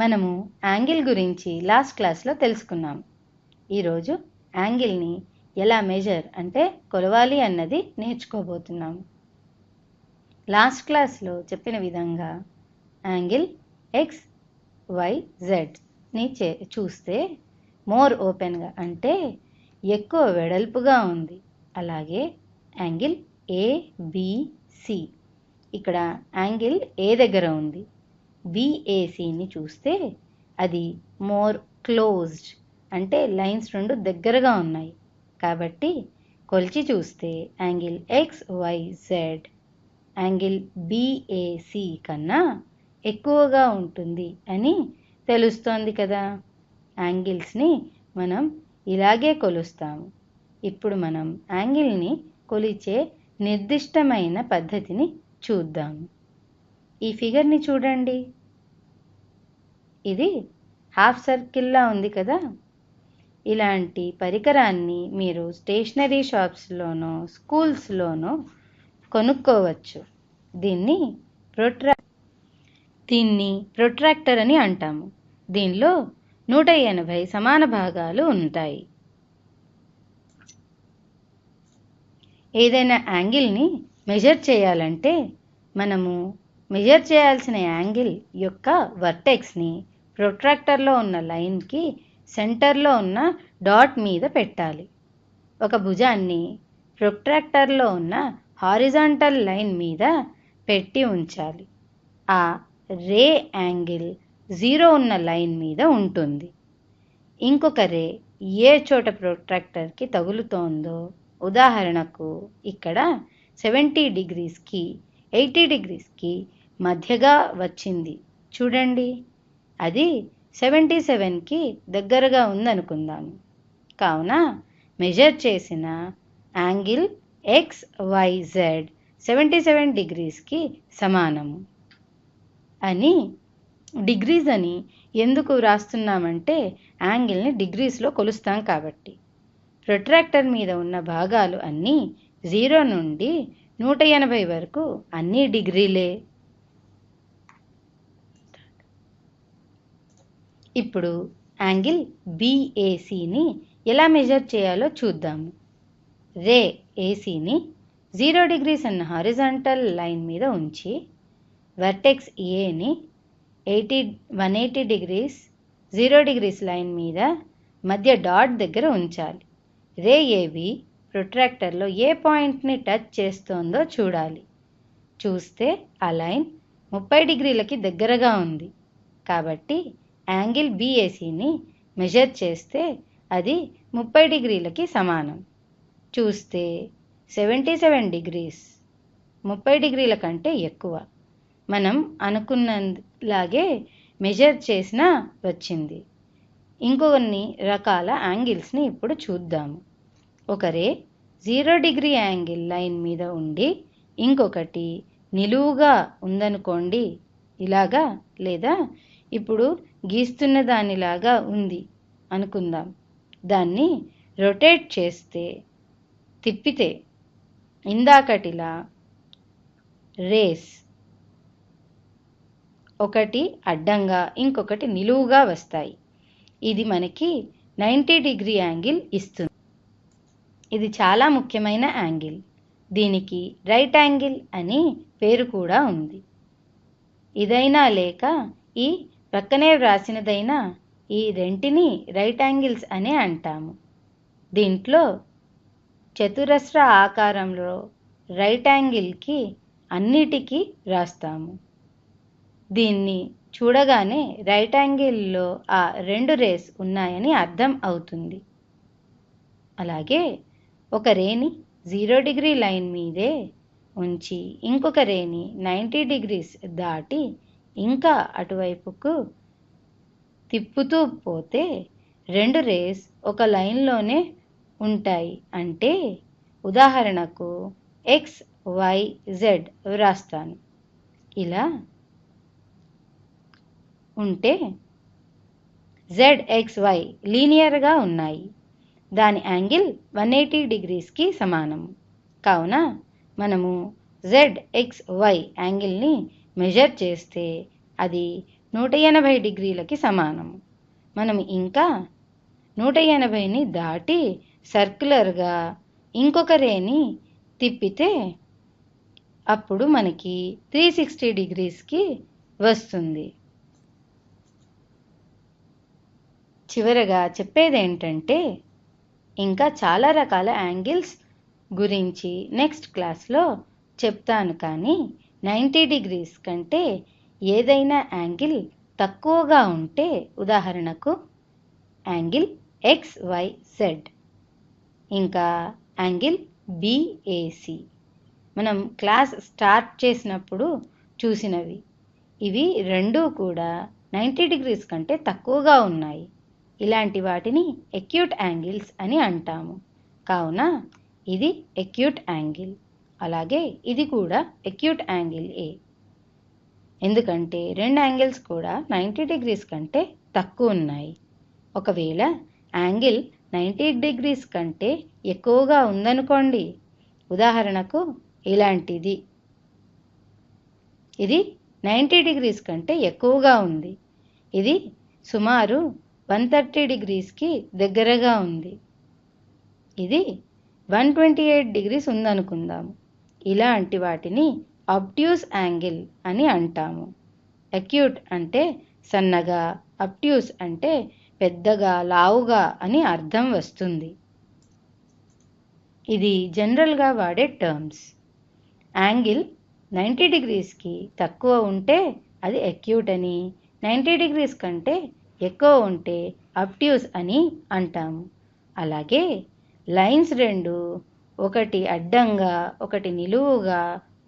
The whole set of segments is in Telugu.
మనము యాంగిల్ గురించి లాస్ట్ క్లాస్లో తెలుసుకున్నాం. ఈరోజు యాంగిల్ని ఎలా మెజర్ అంటే కొలవాలి అన్నది నేర్చుకోబోతున్నాం. లాస్ట్ క్లాస్లో చెప్పిన విధంగా యాంగిల్ ఎక్స్ వై జెడ్ని చే చూస్తే మోర్ ఓపెన్గా అంటే ఎక్కువ వెడల్పుగా ఉంది. అలాగే యాంగిల్ ఏబిసి ఇక్కడ యాంగిల్ ఏ దగ్గర ఉంది. బిఏసిని చూస్తే అది మోర్ క్లోజ్డ్ అంటే లైన్స్ రెండు దగ్గరగా ఉన్నాయి. కాబట్టి కొలిచి చూస్తే angle X Y Z angle B A C కన్నా ఎక్కువగా ఉంటుంది అని తెలుస్తోంది కదా. యాంగిల్స్ని మనం ఇలాగే కొలుస్తాము. ఇప్పుడు మనం యాంగిల్ని కొలిచే నిర్దిష్టమైన పద్ధతిని చూద్దాము ఈ ఫిగర్ని చూడండి. ఇది హాఫ్ సర్కిల్లా ఉంది కదా. ఇలాంటి పరికరాన్ని మీరు స్టేషనరీ షాప్స్లోనో స్కూల్స్లోనో కొనుక్కోవచ్చు. దీన్ని ప్రొట్రా దీన్ని ప్రొట్రాక్టర్ అని అంటాము. దీనిలో నూట ఎనభై సమాన భాగాలు ఉంటాయి. ఏదైనా యాంగిల్ని మెజర్ చేయాలంటే మనము మెజర్ చేయాల్సిన యాంగిల్ యొక్క వర్టెక్స్ని ప్రొట్రాక్టర్లో ఉన్న లైన్కి సెంటర్లో ఉన్న డాట్ మీద పెట్టాలి. ఒక భుజాన్ని ప్రొట్రాక్టర్లో ఉన్న హారిజాంటల్ లైన్ మీద పెట్టి ఉంచాలి. ఆ రే యాంగిల్ జీరో ఉన్న లైన్ మీద ఉంటుంది. ఇంకొక రే ఏ చోట ప్రొట్రాక్టర్కి తగులుతోందో ఉదాహరణకు ఇక్కడ సెవెంటీ డిగ్రీస్కి ఎయిటీ డిగ్రీస్కి మధ్యగా వచ్చింది. చూడండి అది సెవెంటీ సెవెన్కి దగ్గరగా ఉందనుకుందాము కావున మెజర్ చేసిన angle X Y Z seventy seven డిగ్రీస్కి సమానము అని డిగ్రీస్ అని ఎందుకు వ్రాస్తున్నామంటే యాంగిల్ని డిగ్రీస్లో కొలుస్తాం కాబట్టి. ప్రొట్రాక్టర్ మీద ఉన్న భాగాలు అన్నీ జీరో నుండి నూట ఎనభై వరకు అన్ని డిగ్రీలే ఇప్పుడు యాంగిల్ బీఏసీని ఎలా మెజర్ చేయాలో చూద్దాము. రే ఏసీని జీరో డిగ్రీస్ అన్న హారిజాంటల్ లైన్ మీద ఉంచి వర్టెక్స్ ఏని eighty one eighty degrees zero degrees line మీద మధ్య డాట్ దగ్గర ఉంచాలి. రే ఏవి ప్రొట్రాక్టర్లో ఏ పాయింట్ని టచ్ చేస్తోందో చూడాలి. చూస్తే ఆ లైన్ ముప్పై డిగ్రీలకి దగ్గరగా ఉంది. కాబట్టి యాంగిల్ బీఏసీని మెజర్ చేస్తే అది ముప్పై డిగ్రీలకి సమానం. చూస్తే సెవెంటీ సెవెన్ డిగ్రీస్ ముప్పై డిగ్రీల కంటే ఎక్కువ. మనం అనుకున్నలాగే మెజర్ చేసినా వచ్చింది. ఇంకొన్ని రకాల యాంగిల్స్ని ఇప్పుడు చూద్దాము. ఒకరే జీరో డిగ్రీ యాంగిల్ లైన్ మీద ఉండి ఇంకొకటి నిలువుగా ఉందనుకోండి ఇలాగా లేదా ఇప్పుడు గీస్తున్న దానిలాగా ఉంది అనుకుందాం. దాన్ని రొటేట్ చేస్తే తిప్పితే ఇందాకటిలా రేస్. ఒకటి అడ్డంగా ఇంకొకటి నిలువుగా వస్తాయి. ఇది మనకి నైంటీ డిగ్రీ యాంగిల్ ఇస్తుంది. ఇది చాలా ముఖ్యమైన యాంగిల్. దీనికి రైట్ యాంగిల్ అని పేరు కూడా ఉంది. ఇదైనా లేక ఈ పక్కనే వ్రాసినదైనా ఈ రెంటిని రైట్ యాంగిల్స్ అనే అంటాము. దీంట్లో చతురస్ర ఆకారంలో రైట్ యాంగిల్కి అన్నిటికీ రాస్తాము. దీన్ని చూడగానే రైట్ యాంగిల్లో ఆ రెండు రేస్ ఉన్నాయని అర్థం అవుతుంది. అలాగే ఒక రేని జీరో డిగ్రీ లైన్ మీదే ఉంచి ఇంకొక రేని నైంటీ డిగ్రీస్ దాటి ఇంకా అటువైపుకు తిప్పుతూ పోతే రెండు రేస్ ఒక లైన్లోనే ఉంటాయి. అంటే ఉదాహరణకు ఎక్స్ వై జెడ్ వ్రాస్తాను. ఇలా ఉంటే జెడ్ ఎక్స్ వై లీనియర్గా ఉన్నాయి. దాని యాంగిల్ వన్ ఎయిటీ డిగ్రీస్కి సమానం. కావున మనము జెడ్ ఎక్స్ వై యాంగిల్ని మెజర్ చేస్తే అది నూట ఎనభై డిగ్రీలకి సమానం. మనం ఇంకా నూట ఎనభైని దాటి సర్క్యులర్గా ఇంకొక రేని తిప్పితే అప్పుడు మనకి త్రీ సిక్స్టీ డిగ్రీస్కి వస్తుంది. చివరగా చెప్పేది ఏంటంటే ఇంకా చాలా రకాల యాంగిల్స్ గురించి నెక్స్ట్ క్లాస్లో చెప్తాను కానీ నైంటీ డిగ్రీస్ కంటే ఏదైనా యాంగిల్ తక్కువగా ఉంటే ఉదాహరణకు యాంగిల్ ఎక్స్ వై జెడ్. ఇంకా యాంగిల్ బిఏసి మనం క్లాస్ స్టార్ట్ చేసినప్పుడు చూసినవి. ఇవి రెండూ కూడా నైంటీ డిగ్రీస్ కంటే తక్కువగా ఉన్నాయి. ఇలాంటి వాటిని ఎక్యూట్ యాంగిల్స్ అని అంటాము. కావున ఇది ఎక్యూట్ యాంగిల్ అలాగే ఇది కూడా ఎక్యూట్ యాంగిల్ ఏ ఎందుకంటే రెండు యాంగిల్స్ కూడా నైంటీ డిగ్రీస్ కంటే తక్కువ ఉన్నాయి. ఒకవేళ యాంగిల్ నైంటీ డిగ్రీస్ కంటే ఎక్కువగా ఉందనుకోండి ఉదాహరణకు ఇలాంటిది. ఇది నైంటీ డిగ్రీస్ కంటే ఎక్కువగా ఉంది. ఇది సుమారు వన్ థర్టీ డిగ్రీస్కి దగ్గరగా ఉంది. ఇది వన్ ట్వంటీ ఎయిట్ డిగ్రీస్ ఉందనుకుందాము. ఇలాంటి వాటిని అబ్ట్యూస్ యాంగిల్ అని అంటాము. అక్యూట్ అంటే సన్నగా అబ్ట్యూస్ అంటే పెద్దగా లావుగా అని అర్థం వస్తుంది. ఇది జనరల్గా వాడే టర్మ్స్. యాంగిల్ నైంటీ డిగ్రీస్కి తక్కువ ఉంటే అది అక్యూట్ అని నైంటీ డిగ్రీస్ కంటే ఎక్కువ ఉంటే అబ్ట్యూస్ అని అంటాము. అలాగే లైన్స్ రెండు ఒకటి అడ్డంగా ఒకటి నిలువుగా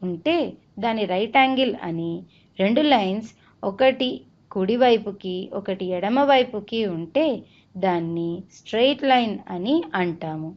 ఉంటే దాని రైట్ యాంగిల్ అని రెండు లైన్స్ ఒకటి కుడివైపుకి ఒకటి ఎడమవైపుకి ఉంటే దాన్ని స్ట్రెయిట్ లైన్ అని అంటాము.